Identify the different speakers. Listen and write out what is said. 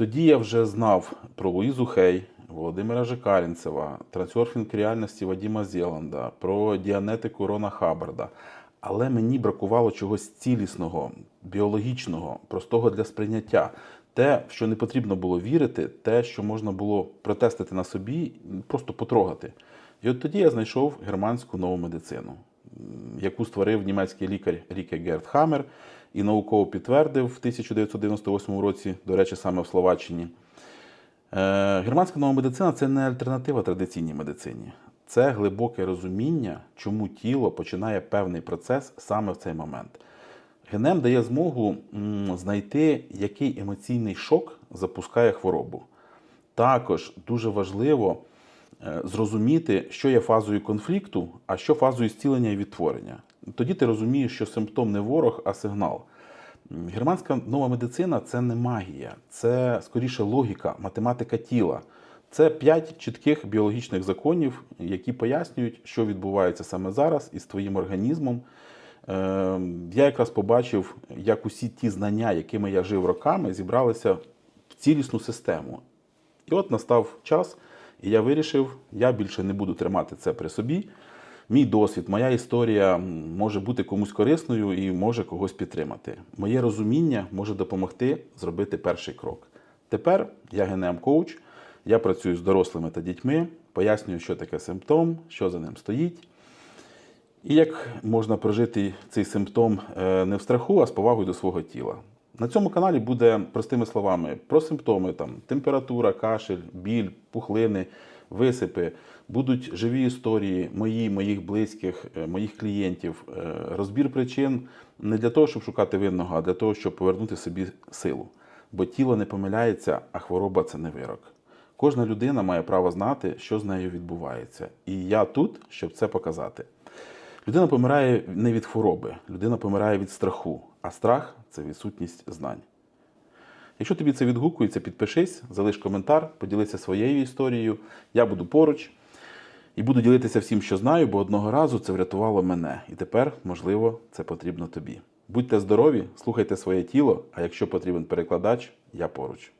Speaker 1: Тоді я вже знав про Луїзу Хей, Володимира Жикарінцева, трансерфінг реальності Вадіма Зєланда, про діанетику Рона Хаббарда. Але мені бракувало чогось цілісного, біологічного, простого для сприйняття. Те, що не потрібно було вірити, те, що можна було протестити на собі, просто потрогати. І от тоді я знайшов германську нову медицину, яку створив німецький лікар Ріке Герт Хаммер і науково підтвердив в 1998 році, до речі, саме в Словаччині. Е, Германська нова медицина це не альтернатива традиційній медицині. Це глибоке розуміння, чому тіло починає певний процес саме в цей момент. Генем дає змогу знайти, який емоційний шок запускає хворобу. Також дуже важливо зрозуміти, що є фазою конфлікту, а що фазою зцілення і відтворення. Тоді ти розумієш, що симптом не ворог, а сигнал. Германська нова медицина це не магія, це скоріше логіка, математика тіла. Це п'ять чітких біологічних законів, які пояснюють, що відбувається саме зараз із твоїм організмом. Е, Я якраз побачив, як усі ті знання, якими я жив роками, зібралися в цілісну систему. І от настав час, і я вирішив, я більше не буду тримати це при собі. Мій досвід, моя історія може бути комусь корисною і може когось підтримати. Моє розуміння може допомогти зробити перший крок. Тепер я генем-коуч, я працюю з дорослими та дітьми, пояснюю, що таке симптом, що за ним стоїть. І як можна прожити цей симптом е, не в страху, а з повагою до свого тіла. На цьому каналі буде простими словами про симптоми: там, температура, кашель, біль, пухлини, висипи. Будуть живі історії мої, моїх близьких, е, моїх клієнтів, е, розбір причин не для того, щоб шукати винного, а для того, щоб повернути собі силу. Бо тіло не помиляється, а хвороба це не вирок. Кожна людина має право знати, що з нею відбувається. І я тут, щоб це показати. Людина помирає не від хвороби, людина помирає від страху, а страх це відсутність знань. Якщо тобі це відгукується, підпишись, залиш коментар, поділися своєю історією. Я буду поруч і буду ділитися всім, що знаю, бо одного разу це врятувало мене. І тепер, можливо, це потрібно тобі. Будьте здорові, слухайте своє тіло, а якщо потрібен перекладач, я поруч.